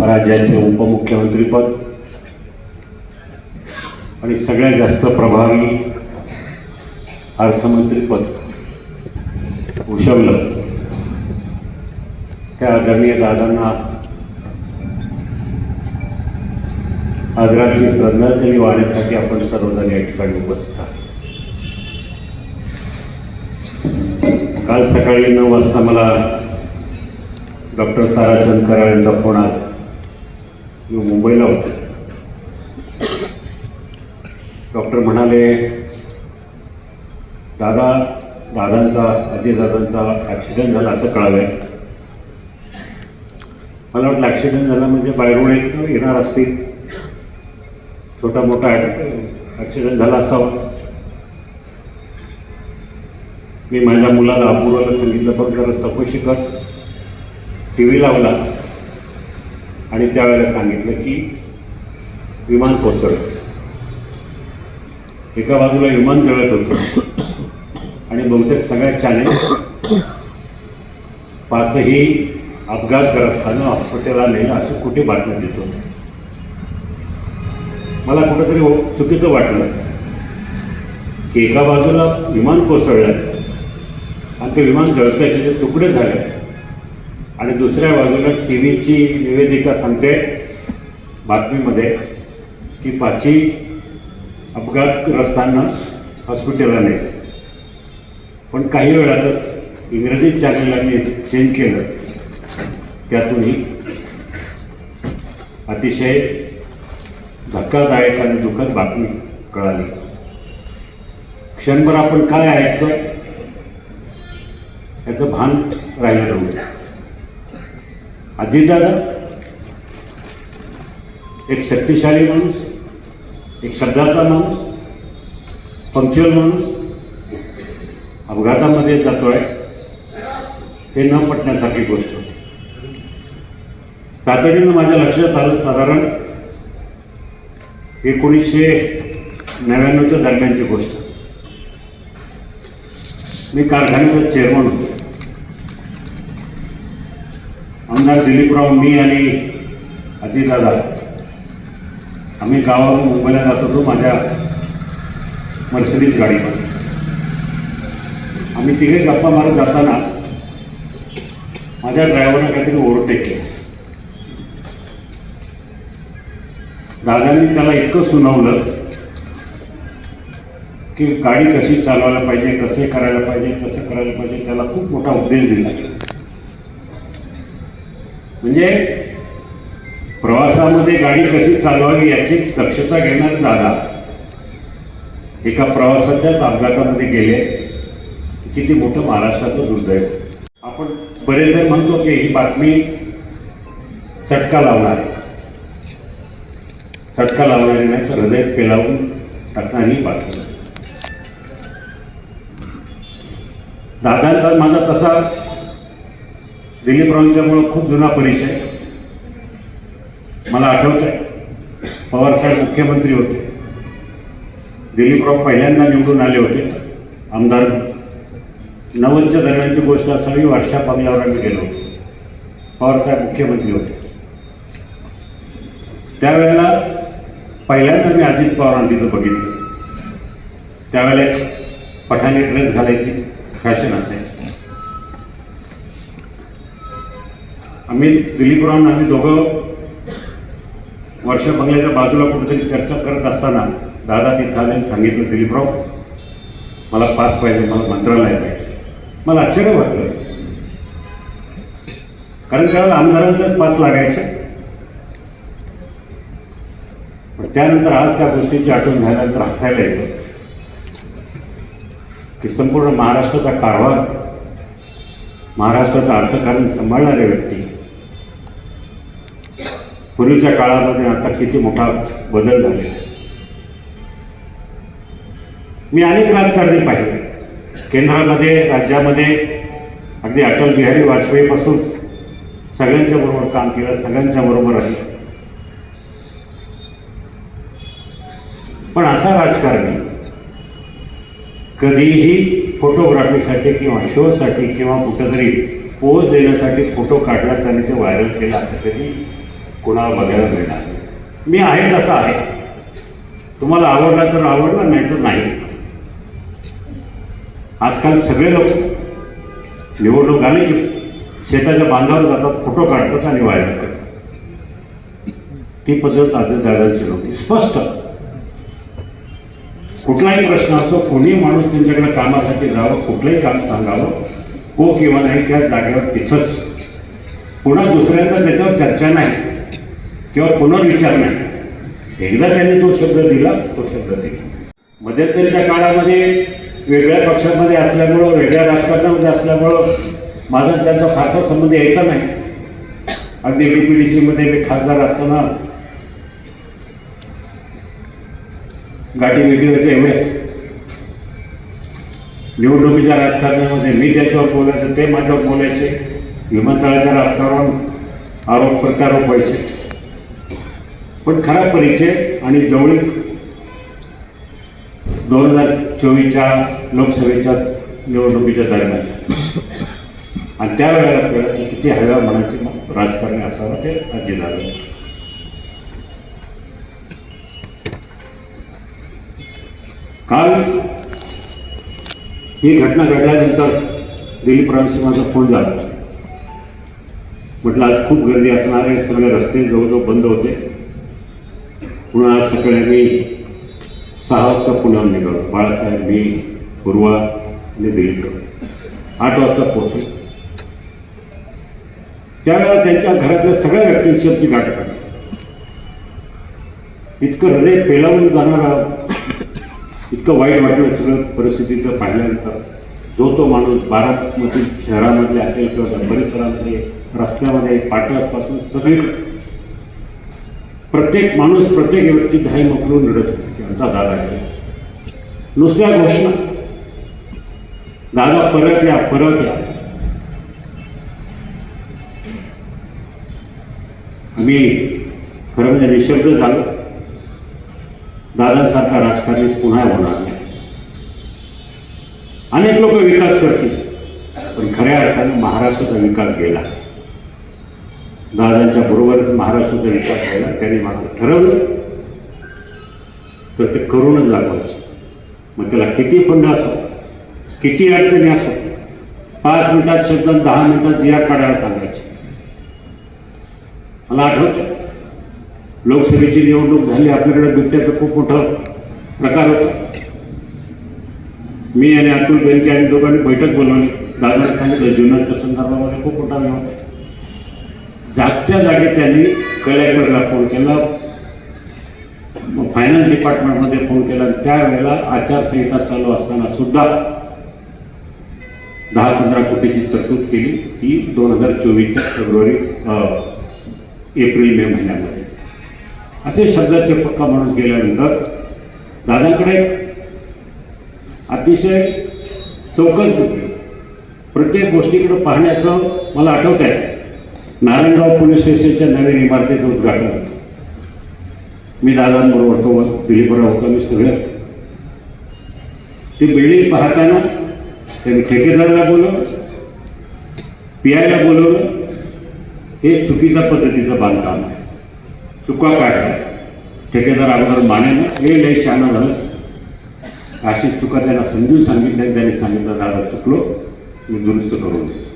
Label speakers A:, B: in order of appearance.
A: राज्याचे उपमुख्यमंत्रीपद आणि सगळ्यात जास्त प्रभावी अर्थमंत्रीपद भूषवलं त्या आदरणीय दादांना आदराची श्रद्धांजली वाहण्यासाठी आपण सर्वजण या ठिकाणी उपस्थित आहोत. काल सकाळी नऊ वाजता मला डॉक्टर ताराचंद कराळ यांचा फोन आला. मी मुंबईला होतो. डॉक्टर म्हणाले दादा दादांचा अजयदादांचा ॲक्सिडेंट झाला असं कळालं मला वाटलं ॲक्सिडेंट झाला म्हणजे बाहेरून एक येणार असतील. छोटा मोठा ॲक्सिडेंट झाला असावा. मी माझ्या मुलाला अपूर्वाला सांगितलं पण जरा चौकशी कर. टी व्ही लावला. आणि त्यावेळेला सांगितलं की विमान कोसळलं एका बाजूला विमान जळत होतं. आणि बहुतेक सगळ्या चॅनेल पाचही अपघातग्रस्तांना हॉस्पिटलला नेलं असं कुठे बातम्या देतो. मला कुठंतरी हो- चुकीचं वाटलं की एका बाजूला विमान कोसळलं आणि ते विमान जळतं तुकडे झाले. आणि दुसऱ्या बाजूला टी व्हीची निवेदिका सांगते बातमीमध्ये की पाची अपघातग्रस्तांना हॉस्पिटलला आले पण काही वेळातच इंग्रजी चॅनलांनी चेंज केलं. त्यातूनही अतिशय धक्कादायक आणि दुःखद बातमी कळाली. क्षणभर आपण काय ऐकतो याचं भान राहिलं नव्हतं अजितदादा एक शक्तिशाली माणूस एक शब्दाचा माणूस पंक्च्युअल माणूस अपघातामध्ये जातोय हे न पटण्यासारखी गोष्ट. होती तातडीनं माझ्या लक्षात आलं साधारण एकोणीसशे नव्याण्णवच्या दरम्यानची गोष्ट. मी कारखान्याचा चेअरमन होतो. आमदार दिलीपराव मी आणि अजितदादा आम्ही गावावरून मुंबईला जात होतो माझ्या मर्सिडीज गाडीवर. आम्ही तिघे गप्पा मारत जाताना माझ्या ड्रायव्हरनं काहीतरी ओव्हरटेक केलं. दादांनी त्याला इतकं सुनावलं की गाडी कशी चालवायला पाहिजे कसे करायला पाहिजे कसं करायला पाहिजे त्याला खूप मोठा उपदेश दिला. म्हणजे प्रवासामध्ये गाडी कशी चालवावी याची दक्षता घेणार दादा एका प्रवासाच्याच अपघातामध्ये गेले. किती मोठं महाराष्ट्राचं दुर्दैव. आपण बरेच जण म्हणतो की ही बातमी चटका लावणार. चटका लावणारी नाही तर हृदय पेलावून टाकणारी बातमी. दादांचा माझा तसा दिलीपरावांच्यामुळं खूप जुना परिचय. मला आठवत आहे पवारसाहेब मुख्यमंत्री होते. दिलीपराव पहिल्यांदा निवडून आले होते. आमदार नव्वदच्या दरम्यानची गोष्ट असावी वर्षा बंगल्यावर आम्ही गेलो होतो. पवारसाहेब मुख्यमंत्री होते. त्यावेळेला पहिल्यांदा मी अजित पवारांना तिथं बघितलं. त्यावेळेला एक पठाणी ड्रेस घालायची फॅशन असायची. आम्ही दिलीप राऊन आम्ही दोघं वर्ष बंगल्याच्या बाजूला कुठेतरी चर्चा करत असताना दादा तिथं आले सांगितलं दिलीपराव मला पास पाहिजे मला मंत्रालय जायचं मला आश्चर्य वाटलं. कारण त्याला आमदारांचाच पास लागायचे. पण त्यानंतर आज त्या गोष्टीची आठवण झाल्यानंतर हसायला येतं. की संपूर्ण महाराष्ट्राचा कारभार महाराष्ट्राचं अर्थकारण सांभाळणारे व्यक्ती पूर्वीच्या काळामध्ये आता किती मोठा बदल झालेला आहे. मी अनेक राजकारणी पाहिले. केंद्रामध्ये राज्यामध्ये अगदी अटल बिहारी वाजपेयीपासून सगळ्यांच्या बरोबर काम केलं सगळ्यांच्या बरोबर आहे पण असा राजकारणी कधीही फोटोग्राफीसाठी किंवा शोसाठी किंवा कुठंतरी पोज देण्यासाठी फोटो काढला त्याने ते व्हायरल केला असं कधी कोणाला बघायला मिळणार मी आहे तसा आहे. तुम्हाला आवडला तर आवडला नाही तर नाही. आजकाल सगळे लोक निवडणूक आली की शेताच्या बांधावर जातात फोटो काढतात आणि व्हायरल करतात. ती पद्धत अजित दादांची नव्हती. स्पष्ट. कुठलाही प्रश्न असो कोणी माणूस त्यांच्याकडे कामासाठी जावं कुठलंही काम सांगावं हो किंवा नाही त्या जागेवर तिथंच. पुन्हा दुसऱ्यांदा त्याच्यावर चर्चा नाही. किंवा पुनर्विचार नाही एकदा त्यांनी तो शब्द दिला तो शब्द दिला. मध्यंतरीच्या काळामध्ये वेगळ्या पक्षामध्ये असल्यामुळं वेगळ्या राजकारणामध्ये असल्यामुळं माझा त्यांचा फारसा संबंध यायचा नाही. अगदी डी पी डी सीमध्ये मी खासदार असताना गाठी भेटीवरच्या एवढेच. निवडणुकीच्या राजकारणामध्ये मी त्याच्यावर बोलायचं ते माझ्यावर बोलायचे. विमानतळाच्या राजकारण आरोप प्रत्यारोप व्हायचे. पण खरा परिचय आणि जवळीक दोन हजार चोवीसच्या लोकसभेच्या निवडणुकीच्या दरम्यान. आणि त्यावेळेला कळलं की किती हव्या मनाचे राजकारणी असावं ते अजित झालं काल ही घटना घडल्यानंतर दिलीप रामशी माझा फोन झाला. म्हटलं आज खूप गर्दी असणार आहे सगळे रस्ते जवळजवळ बंद होते. पुन्हा आज सकाळी मी सहा वाजता पुण्याहून निघालो. बाळासाहेब मी पूर्वा आणि दिलीप आठ वाजता पोहोचलो. त्यावेळेला त्यांच्या घरातल्या सगळ्या व्यक्तींची आमची गाठ काढली इतकं हृदय पेलावून जाणारा इतकं वाईट वाटलं सगळं परिस्थितीचं पाहिल्यानंतर. जो तो माणूस बारामती शहरामधले असेल किंवा परिसरामध्ये रस्त्यामध्ये पाट्यापासून सगळी प्रत्येक माणूस प्रत्येक व्यक्ती धाई मोकळून रडत होती. दादा आहे. नुसत्या घोषणा. दादा परत या परत या आम्ही खरं म्हणजे निशब्द झालो. दादासारखा राजकारणी पुन्हा होणार नाही. अनेक लोक विकास करतील. पण खऱ्या अर्थाने महाराष्ट्राचा विकास गेला. दादांच्या बरोबरच महाराष्ट्राचा विकास झाला. त्यांनी माझं ठरवलं. तर ते करूनच दाखवायचं. मग त्याला किती फंड असो किती अडचणी असो पाच मिनिटात शब्दात दहा मिनिटात जिया काढायला सांगायचे. मला आठवतं लोकसभेची निवडणूक झाली आपल्याकडे बिबट्याचा खूप मोठा प्रकार होता. मी आणि अतुल बेनके आणि दोघांनी बैठक बोलवली. दादाने सांगितलं जीवनाच्या संदर्भामध्ये खूप मोठा व्यवहार जागच्या जागी त्यांनी कलेक्टरला फोन केला. फायनान्स डिपार्टमेंटमध्ये फोन केला. त्यावेळेला आचारसंहिता चालू असताना सुद्धा दहा पंधरा कोटीची तरतूद केली. ती दोन हजार चोवीसच्या फेब्रुवारी एप्रिल मे महिन्यामध्ये. असे शब्दाचे पक्का माणूस गेल्यानंतर दादांकडे अतिशय चौकस होती. प्रत्येक गोष्टीकडे पाहण्याचं मला आठवत आहे नारायणगाव पोलीस स्टेशनच्या नवीन इमारतीचं उद्घाटन. होतं मी दादांबरोबर होतो दिलीपराव होतो मी सगळं. ती बिल्डिंग पाहताना त्यांनी ठेकेदाराला बोलवलं पी आयला बोलवलं हे चुकीच्या पद्धतीचं बांधकाम आहे. चुका काढल्या. ठेकेदार अगोदर मानेनं हे लय शहाणा झालं. अशी चुका त्यांना समजून सांगितल्या त्यांनी सांगितलं दादा चुकलो. मी दुरुस्त करून